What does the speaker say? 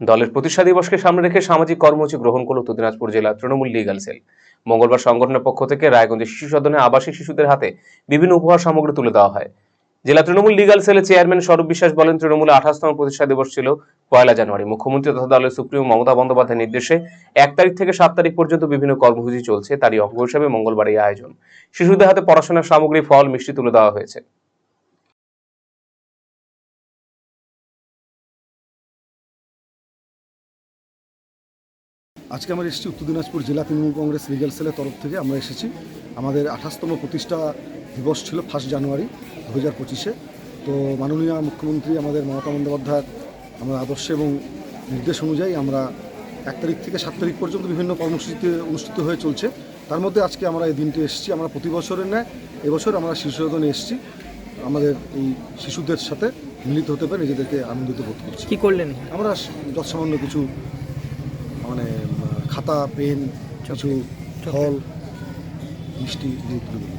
দলের প্রতিষ্ঠা দিবসকে সামনে রেখে সামাজিক কর্মসূচি গ্রহণ করল দিনাজপুর জেলা তৃণমূল লিগাল সেল মঙ্গলবার সংগঠনের পক্ষ থেকে রায়গঞ্জের শিশু সদনে আবাসিক শিশুদের হাতে বিভিন্ন উপহার সামগ্রী তুলে দেওয়া হয়। জেলা তৃণমূল লিগাল সেলের চেয়ারম্যান স্বরূপ বিশ্বাস বলেন তৃণমূলের আঠাশতম প্রতিষ্ঠা দিবস ছিল পয়লা জানুয়ারি। মুখ্যমন্ত্রী তথা দলের সুপ্রিমো মমতা বন্দ্যোপাধ্যায়ের নির্দেশে এক তারিখ থেকে সাত তারিখ পর্যন্ত বিভিন্ন কর্মসূচি চলছে। তারই অঙ্গ হিসেবে মঙ্গলবার এই আয়োজন। শিশুদের হাতে পড়াশোনার সামগ্রী, ফল, মিষ্টি তুলে দেওয়া হয়েছে। আজকে আমরা এসেছি উত্তর দিনাজপুর জেলা তৃণমূল কংগ্রেস লিগ্যাল সেলের তরফ থেকে। আমরা এসেছি। আমাদের আঠাশতম প্রতিষ্ঠা দিবস ছিল ফার্স্ট জানুয়ারি দু হাজার পঁচিশে। তো মাননীয় মুখ্যমন্ত্রী আমাদের মমতা বন্দ্যোপাধ্যায়ের আমরা আদর্শ এবং নির্দেশ অনুযায়ী আমরা এক তারিখ থেকে সাত তারিখ পর্যন্ত বিভিন্ন কর্মসূচিতে অনুষ্ঠিত হয়ে চলছে। তার মধ্যে আজকে আমরা এই দিনটি এসেছি। আমরা প্রতি বছরের ন্যায় এবছর আমরা শিশু সদনে এসেছি। আমাদের এই শিশুদের সাথে মিলিত হতে পারে নিজেদেরকে আনন্দিত বোধ করছি। কী করলেন? আমরা যৎসামান্য কিছু খাতা পেন কিছু ফল মিষ্টি দিয়ে।